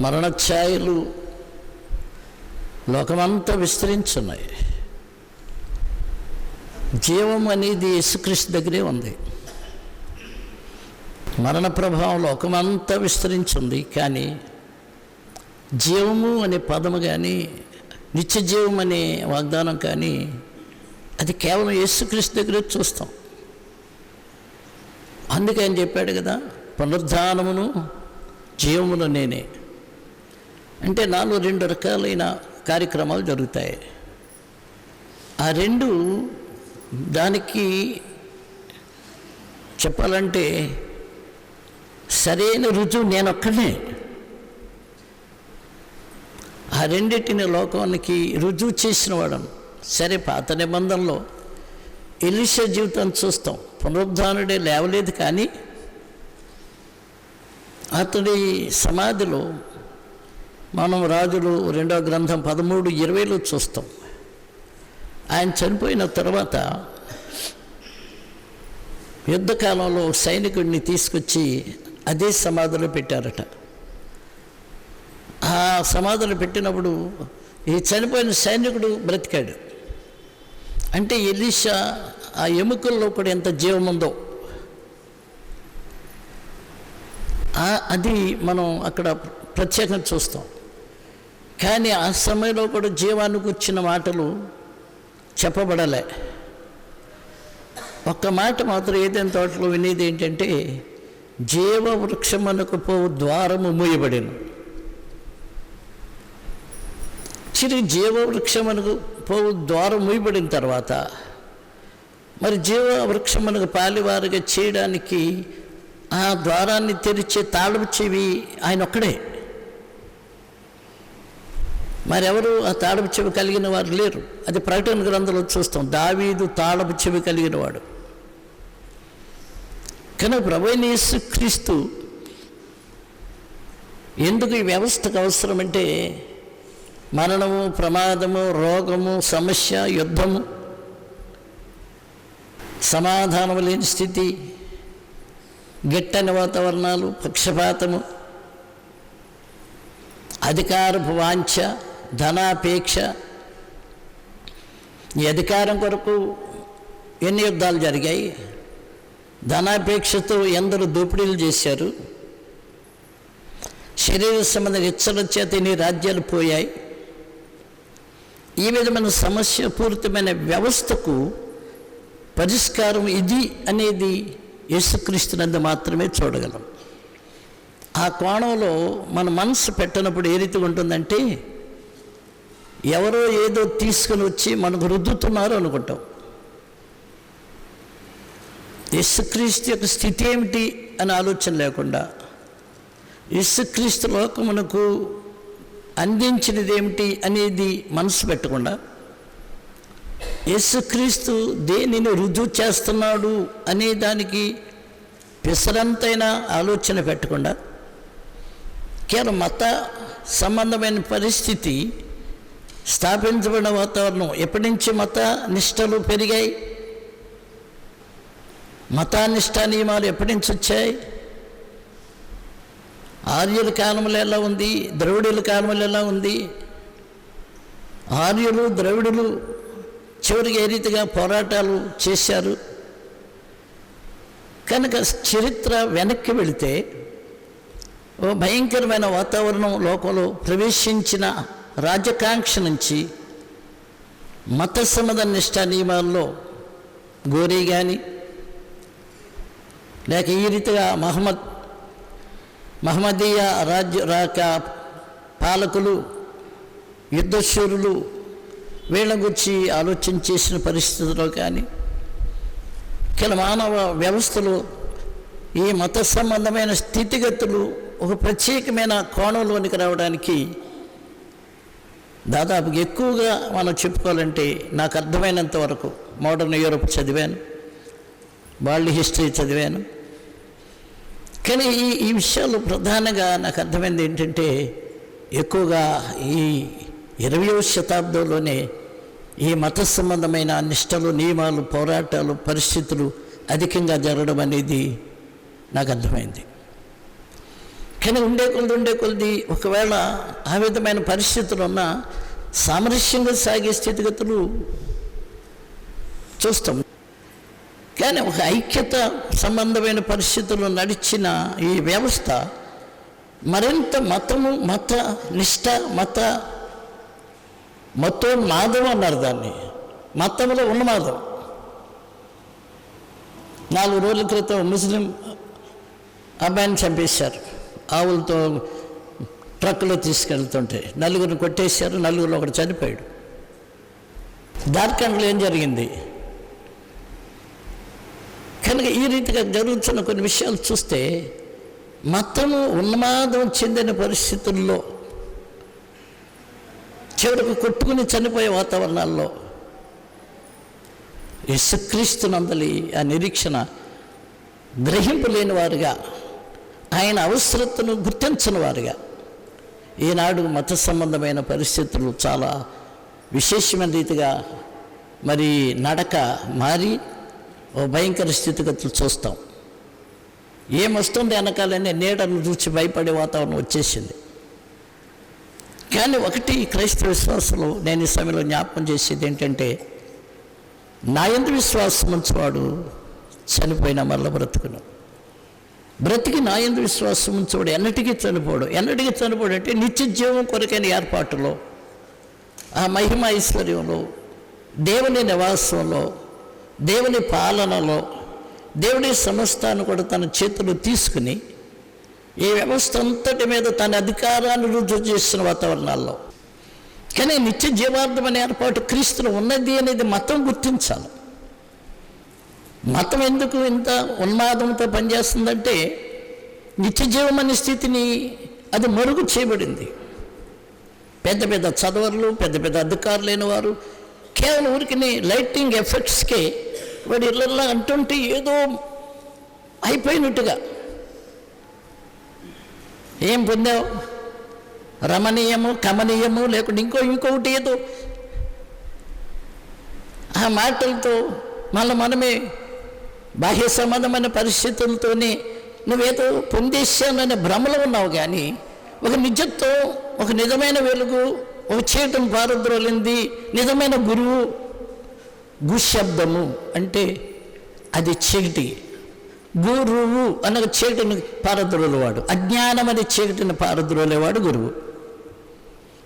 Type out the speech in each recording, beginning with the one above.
మరణఛాయలు లోకమంతా విస్తరించున్నాయి. జీవం అనేది యేసుక్రీస్తు దగ్గరే ఉంది. మరణ ప్రభావం లోకమంతా విస్తరించింది కానీ జీవము అనే పదము కానీ నిత్య జీవం అనే వాగ్దానం కానీ అది కేవలం యేసుక్రీస్తు దగ్గరే చూస్తాం. అందుకే ఆయన చెప్పాడు కదా పునరుద్ధానమును జీవమును నేనే. అంటే నాలో రెండు రకాలైన కార్యక్రమాలు జరుగుతాయి. ఆ రెండు దానికి చెప్పాలంటే సరైన రుజువు నేనొక్కనే. ఆ రెండింటిని లోకానికి రుజువు చేసిన వాడను సరే పాత నిబంధనలో ఎలిష జీవితాన్ని చూస్తాం. పునరుద్ధానుడే లేవలేదు కానీ అతడి సమాధిలో మనం రాజులు రెండో గ్రంథం పదమూడు ఇరవైలో చూస్తాం. ఆయన చనిపోయిన తర్వాత యుద్ధకాలంలో సైనికుడిని తీసుకొచ్చి అదే సమాధిలో పెట్టారట. ఆ సమాధిలో పెట్టినప్పుడు ఈ చనిపోయిన సైనికుడు బ్రతికాడు. అంటే ఎలీషా ఆ ఎముకల్లో కూడా ఎంత జీవం ఉందో అది మనం అక్కడ ప్రత్యేకంగా చూస్తాం. కానీ ఆ సమయంలో కూడా జీవానికి వచ్చిన మాటలు చెప్పబడలే. ఒక్క మాట మాత్రం ఏదైనా తోటలో వినేది ఏంటంటే జీవ వృక్షమునకు పోవు ద్వారము మూయబడిను. చిరి జీవవృక్షమునకు పోవు ద్వారం మూయబడిన తర్వాత మరి జీవ వృక్షమునకు పాలివారుగా చేయడానికి ఆ ద్వారాన్ని తెరిచే తాళపు చెవి ఆయన ఒక్కడే. మరెవరు ఆ తాళపు చెవి కలిగిన వారు లేరు. అది ప్రకటన గ్రంథంలో చూస్తాం. దావీదు తాళపు చెవి కలిగిన వాడు. కానీ ప్రభైన క్రీస్తు ఎందుకు ఈ వ్యవస్థకు అవసరమంటే మరణము ప్రమాదము రోగము సమస్య యుద్ధము సమాధానం లేని స్థితి గిట్టని వాతావరణాలు పక్షపాతము అధికారపు వాంఛ ధనాపేక్ష ఈ అధికారం కొరకు ఎన్ని యుద్ధాలు జరిగాయి? ధనాపేక్షతో ఎందరూ దోపిడీలు చేశారు? శరీర సంబంధ ఇచ్చల చేత ఇన్ని రాజ్యాలు పోయాయి? ఈ విధమైన సమస్య పూరితమైన వ్యవస్థకు పరిష్కారం ఇది అనేది యేసుక్రీస్తునందు మాత్రమే చూడగలం. ఆ కోణంలో మన మనసు పెట్టినప్పుడు ఏ రీతి ఉంటుందంటే ఎవరో ఏదో తీసుకుని వచ్చి మనకు రుద్దుతున్నారు అనుకుంటాం. యేసుక్రీస్తు యొక్క స్థితి ఏమిటి అని ఆలోచన లేకుండా యేసుక్రీస్తు లోకమునకు అందించినది ఏమిటి అనేది మనసు పెట్టకుండా యేసుక్రీస్తు దేనిని రుజువు చేస్తున్నాడు అనే దానికి పిసరంతైన ఆలోచన పెట్టకుండా కేవలం మత సంబంధమైన పరిస్థితి స్థాపించబడిన వాతావరణం ఎప్పటి నుంచి మత నిష్టలు పెరిగాయి? మతానిష్ట నియమాలు ఎప్పటి నుంచి వచ్చాయి? ఆర్యుల కాలంలో ఎలా ఉంది? ద్రవిడుల కాలంలో ఎలా ఉంది? ఆర్యులు ద్రవిడులు చివరికి ఏ రీతిగా పోరాటాలు చేశారు? కనుక చరిత్ర వెనక్కి వెళితే ఓ భయంకరమైన వాతావరణం లోకంలో ప్రవేశించిన రాజ్యకాంక్ష నుంచి మత సంబంధ నిష్ఠా నియమాల్లో గోరీ కానీ లేక ఈ రీతిగా మహమ్మద్ మహమ్మదీయ రాజ్య రాక పాలకులు యుద్ధశూరులు వీళ్ళ గురించి ఆలోచన చేసిన పరిస్థితుల్లో కానీ కిల మానవ వ్యవస్థలో ఈ మత సంబంధమైన స్థితిగతులు ఒక ప్రత్యేకమైన కోణంలోనికి రావడానికి దాదాపు ఎక్కువగా మనం చెప్పుకోవాలంటే నాకు అర్థమైనంత వరకు మోడర్న్ యూరోప్ చదివాను వరల్డ్ హిస్టరీ చదివాను. కానీ ఈ ఈ విషయాలు ప్రధానంగా నాకు అర్థమైంది ఏంటంటే ఎక్కువగా ఈ ఇరవయో శతాబ్దంలోనే ఈ మత సంబంధమైన నిష్టలు నియమాలు పోరాటాలు పరిస్థితులు అధికంగా జరగడం అనేది నాకు అర్థమైంది. కానీ ఉండే కొలది ఉండే కొలది. ఒకవేళ ఆ విధమైన పరిస్థితులు ఉన్న సామరస్యంగా సాగే స్థితిగతులు చూస్తాం. కానీ ఒక ఐక్యత సంబంధమైన పరిస్థితులు నడిచిన ఈ వ్యవస్థ మరింత మతము మత నిష్ట మత మతోన్మాదం అన్నారు దాన్ని. మతంలో ఉన్మాదం నాలుగు రోజుల క్రితం ముస్లిం అబ్బాయిని చంపేశారు. ఆవులతో ట్రక్కులో తీసుకెళ్తుంటే నలుగురిని కొట్టేశారు నలుగురిలో ఒకటి చనిపోయాడు. జార్ఖండ్లో ఏం జరిగింది? కనుక ఈ రీతిగా జరుగుతున్న కొన్ని విషయాలు చూస్తే మతము ఉన్మాదం చెందిన పరిస్థితుల్లో చివరికి కొట్టుకుని చనిపోయే వాతావరణాల్లో యశుక్రీస్తునందలి ఆ నిరీక్షణ గ్రహింపు లేని వారుగా ఆయన అవసరతను గుర్తించని వారుగా. ఈనాడు మత సంబంధమైన పరిస్థితులు చాలా విశేషమైన రీతిగా మరి నడక మారి ఓ భయంకర స్థితిగతులు చూస్తాం. ఏమొస్తుంది వెనకాలనే నీడను చూసి భయపడే వాతావరణం వచ్చేసింది. కానీ ఒకటి క్రైస్తవ విశ్వాసంలో నేను ఈ సమయంలో జ్ఞాపకం చేసేది ఏంటంటే నా ఎందు విశ్వాసం మంచివాడు చనిపోయిన మరల బ్రతుకును. బ్రతికి నా ఎందు విశ్వాసం ఉంచబడి ఎన్నటికీ చనిపోవడం ఎన్నటికీ చనిపోవడం అంటే నిత్య జీవం కొరకైన ఏర్పాటులో ఆ మహిమ ఐశ్వర్యంలో దేవుని నివాసంలో దేవుని పాలనలో దేవుని సమస్తాన్ని కూడా తన చేతులు తీసుకుని ఈ వ్యవస్థ అంతటి మీద తన అధికారాన్ని రుజువు చేసిన వాతావరణాల్లో. కానీ నిత్య జీవార్థమైన ఏర్పాటు క్రీస్తులు ఉన్నది అనేది మతం గుర్తించాలి. మతం ఎందుకు ఇంత ఉన్మాదంతో పనిచేస్తుందంటే నిత్య జీవం అనే స్థితిని అది మరుగు చేయబడింది. పెద్ద పెద్ద చదవర్లు పెద్ద పెద్ద అధికారులు లేని వారు కేవలం ఊరికి లైటింగ్ ఎఫెక్ట్స్కే వాడు ఇళ్ళల్లో అంటుంటే ఏదో అయిపోయినట్టుగా. ఏం పొందావు? రమణీయము కమనీయము లేకుంటే ఇంకో ఇంకొకటి ఏదో. ఆ మాటలతో మళ్ళీ మనమే బాహ్య సంబంధమైన పరిస్థితులతోనే నువ్వేదో పొందేశాననే భ్రమలో ఉన్నావు కానీ ఒక నిజత్వం ఒక నిజమైన వెలుగు ఒక చీటను పారద్రోలింది నిజమైన గురువు గుశబ్దము అంటే అది చీకటి. గురువు అన్న చీకటిని పారద్రోలేవాడు. అజ్ఞానం అనే చీకటిని పారద్రోలేవాడు గురువు.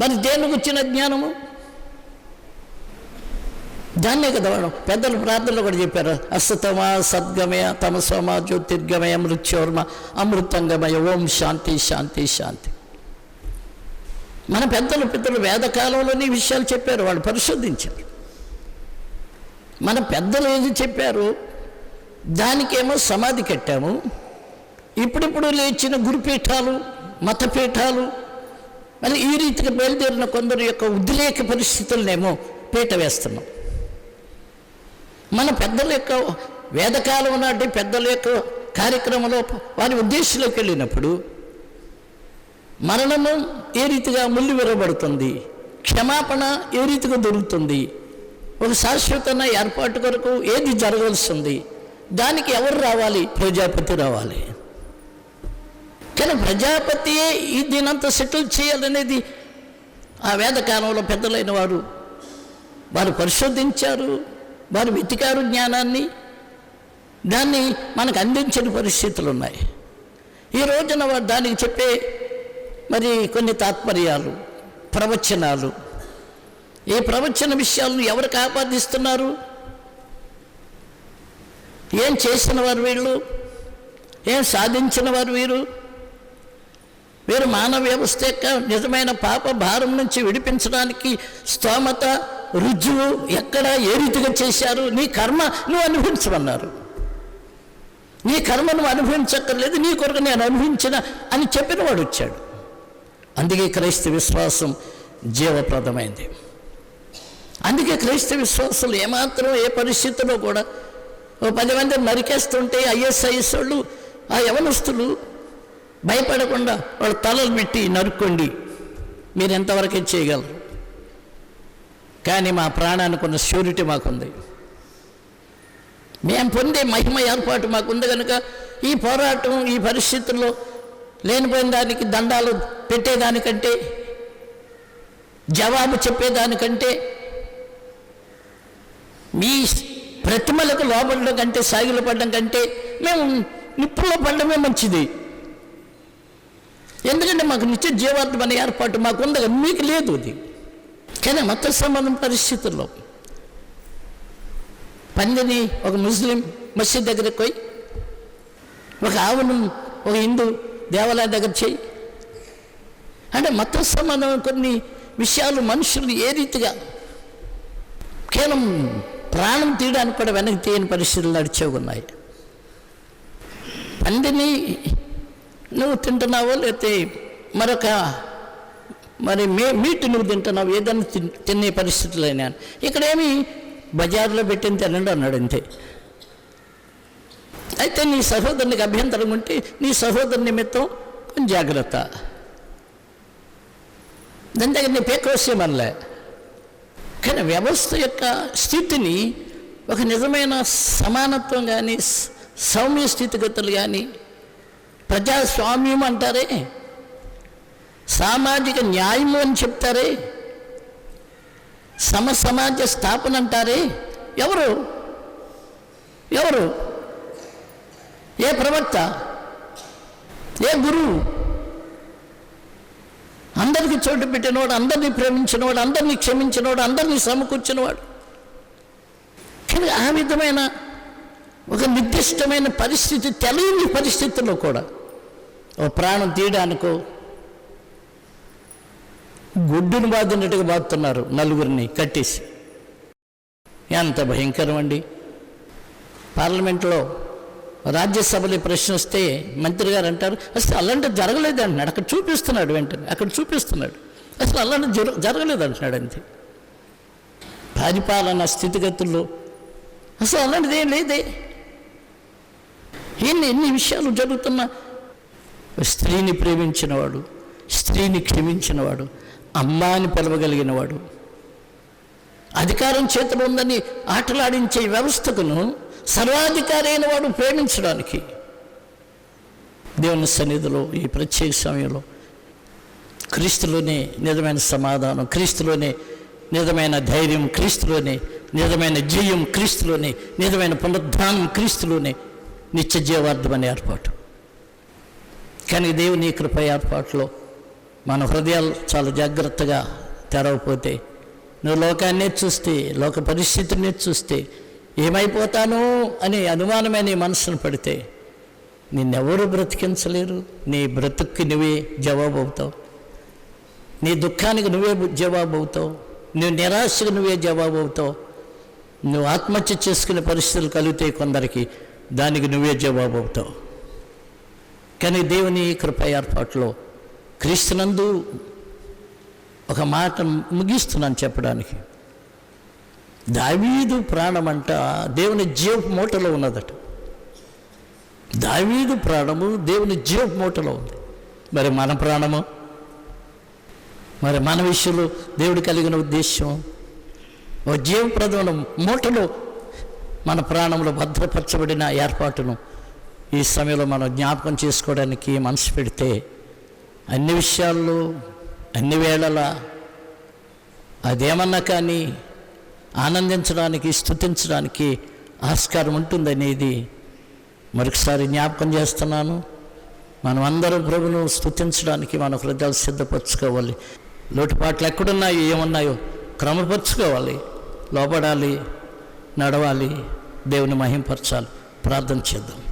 మరి దేనికి వచ్చిన జ్ఞానము దాన్నే కదా వాడు. పెద్దలు ప్రార్థనలో కూడా చెప్పారు. అసతమ సద్గమయ తమసోమ జ్యోతిర్గమయ మృత్యోర్మ అమృతంగమయ. ఓం శాంతి శాంతి శాంతి. మన పెద్దలు పెద్దలు వేదకాలంలోని విషయాలు చెప్పారు. వాళ్ళు పరిశోధించారు. మన పెద్దలు ఏది చెప్పారు? దానికేమో సమాధి కట్టాము. ఇప్పుడిప్పుడు లేచిన గురుపీఠాలు మతపీఠాలు మరి ఈ రీతిగా బయలుదేరిన కొందరు యొక్క ఉద్రేక పరిస్థితులనేమో పీట వేస్తున్నాం. మన పెద్దల యొక్క వేదకాలం నాటి పెద్దల యొక్క కార్యక్రమంలో వారి ఉద్దేశంలోకి వెళ్ళినప్పుడు మరణము ఏ రీతిగా ముళ్ళు విరబడుతుంది క్షమాపణ ఏ రీతిగా దొరుకుతుంది? ఒక శాశ్వతమైన ఏర్పాటు కొరకు ఏది జరగాల్సింది? దానికి ఎవరు రావాలి? ప్రజాపతి రావాలి. కానీ ప్రజాపతియే ఈ దీనంతా సెటిల్ చేయాలనేది ఆ వేదకాలంలో పెద్దలైన వారు వారు పరిశోధించారు. వారు వెతికారు జ్ఞానాన్ని దాన్ని మనకు అందించని పరిస్థితులు ఉన్నాయి ఈ రోజున వారు దానికి చెప్పే మరి కొన్ని తాత్పర్యాలు ప్రవచనాలు. ఈ ప్రవచన విషయాలను ఎవరికి ఆపాదిస్తున్నారు ఏం చేసిన వారు వీళ్ళు? ఏం సాధించిన వారు వీరు? వీరు మానవ వ్యవస్థ యొక్క నిజమైన పాప భారం నుంచి విడిపించడానికి స్తోమత రుజువు ఎక్కడ ఏ రీతిగా చేశారు? నీ కర్మ నువ్వు అనుభవించమన్నారు. నీ కర్మ నువ్వు అనుభవించక్కర్లేదు నీ కొరకు నేను అనుభవించిన అని చెప్పిన వాడు వచ్చాడు. అందుకే క్రైస్తవ విశ్వాసం జీవప్రదమైంది. అందుకే క్రైస్తవ విశ్వాసులు ఏమాత్రం ఏ పరిస్థితుల్లో కూడా ఓ పది మంది నరికేస్తుంటే ఐఎస్ఐఎస్ వాళ్ళు ఆ యవనస్తులు భయపడకుండా వాళ్ళ తలలు పెట్టి నరుక్కోండి. మీరు ఎంతవరకే చేయగలరు? కానీ మా ప్రాణానికి ఉన్న ష్యూరిటీ మాకుంది. మేము పొందే మహిమ ఏర్పాటు మాకుంది కనుక ఈ పోరాటం ఈ పరిస్థితుల్లో లేనిపోయిన దానికి దండాలు పెట్టేదానికంటే జవాబు చెప్పేదానికంటే మీ ప్రతిమలకు లోపడడం కంటే సాగిలు పడడం కంటే మేము నిప్పుల్లో పడడమే మంచిది. ఎందుకంటే మాకు నిత్య జీవార్థం ఏర్పాటు మాకు ఉంది మీకు లేదు అది. కానీ మత సంబంధం పరిస్థితుల్లో పందిని ఒక ముస్లిం మసీద్ దగ్గరకు పోయి ఒక ఆవును ఒక హిందూ దేవాలయం దగ్గర చేయి. అంటే మత సంబంధం కొన్ని విషయాలు మనుషులు ఏ రీతిగా కేవలం ప్రాణం తీయడానికి కూడా వెనక్కి తీయని పరిస్థితులు నడిచేవి ఉన్నాయి. పందిని నువ్వు తింటున్నావో లేకపోతే మరొక మరి మే మీట్ నువ్వు తింటున్నావు ఏదైనా తిన్- తినే పరిస్థితులు అయినా ఇక్కడేమి బజార్లో పెట్టిన తినండి అన్నాడు అంతే. అయితే నీ సహోదరునికి అభ్యంతరం ఉంటే నీ సహోదరు నిమిత్తం కొంచెం జాగ్రత్త. దాని దగ్గర నీ పేకోసేమనలే కానీ వ్యవస్థ యొక్క స్థితిని ఒక నిజమైన సమానత్వం కానీ సౌమ్య స్థితిగతులు కానీ ప్రజాస్వామ్యం అంటారే. సామాజిక న్యాయము అని చెప్తారే? సమ సమాజ స్థాపన అంటారే? ఎవరు? ఎవరు? ఏ ప్రవక్త? ఏ గురువు అందరికీ చోటు పెట్టినవాడు అందరినీ ప్రేమించినవాడు అందరినీ క్షమించినవాడు అందరినీ సమకూర్చినవాడు. కానీ ఆ విధమైన ఒక నిర్దిష్టమైన పరిస్థితి తెలియని పరిస్థితుల్లో కూడా ఓ ప్రాణం తీయడానికో గుడ్డును బాధినట్టుగా బాగుతున్నారు నలుగురిని కట్టేసి. ఎంత భయంకరం అండి. పార్లమెంట్లో రాజ్యసభలో ప్రశ్న వస్తే మంత్రి గారు అంటారు అసలు అలాంటి జరగలేదు అంటున్నాడు అక్కడ చూపిస్తున్నాడు వెంటనే అక్కడ చూపిస్తున్నాడు. అసలు అలాంటి జర జరగలేదు అంటున్నాడు అంతే. పరిపాలన స్థితిగతుల్లో అసలు అలాంటిది ఏం లేదే. ఎన్ని ఎన్ని విషయాలు జరుగుతున్నా స్త్రీని ప్రేమించినవాడు స్త్రీని క్షమించినవాడు అమ్మా అని పిలవగలిగినవాడు అధికారం చేతిలో ఉందని ఆటలాడించే వ్యవస్థకును సర్వాధికారి అయిన వాడు ప్రేమించడానికి దేవుని సన్నిధిలో ఈ ప్రత్యేక సమయంలో క్రీస్తులోనే నిజమైన సమాధానం క్రీస్తులోనే నిజమైన ధైర్యం క్రీస్తులోనే నిజమైన జయం క్రీస్తులోనే నిజమైన పునరుద్ధానం క్రీస్తులోనే నిత్య జీవార్థమనే ఏర్పాటు. కానీ దేవుని కృప ఏర్పాటులో మన హృదయాలు చాలా జాగ్రత్తగా తెరవపోతే నువ్వు లోకాన్నే చూస్తే లోక పరిస్థితిని చూస్తే ఏమైపోతాను అనే అనుమానమే నీ మనసును పడితే నిన్నెవరు బ్రతికించలేరు. నీ బ్రతుక్కి నువ్వే జవాబు అవుతావు నీ దుఃఖానికి నువ్వే జవాబు అవుతావు నువ్వు నిరాశకు నువ్వే జవాబు అవుతావు నువ్వు ఆత్మహత్య చేసుకునే పరిస్థితులు కలిగితే కొందరికి దానికి నువ్వే జవాబు అవుతావు కానీ దేవుని కృప ఏర్పాటులో క్రీస్తునందు ఒక మాట ముగిస్తున్నాను చెప్పడానికి. దావీదు ప్రాణమంట దేవుని జీవ మూటలో ఉన్నదట. దావీదు ప్రాణము దేవుని జీవ మూటలో ఉంది. మరి మన ప్రాణము? మరి మన విషయంలో దేవుడు కలిగిన ఉద్దేశం ఓ జీవప్రదమైన మూటలో మన ప్రాణంలో భద్రపరచబడిన ఏర్పాటును ఈ సమయంలో మనం జ్ఞాపకం చేసుకోవడానికి మనసు పెడితే అన్ని విషయాల్లో అన్ని వేళలా అదేమన్నా కానీ ఆనందించడానికి స్థుతించడానికి ఆస్కారం ఉంటుందనేది మరొకసారి జ్ఞాపకం చేస్తున్నాను. మనం అందరం ప్రభును స్థుతించడానికి మన హృదయాలు సిద్ధపరచుకోవాలి. లోటుపాట్లు ఎక్కడున్నాయో ఏమున్నాయో క్రమపరుచుకోవాలి లోపడాలి నడవాలి దేవుని మహింపరచాలి. ప్రార్థన చేద్దాం.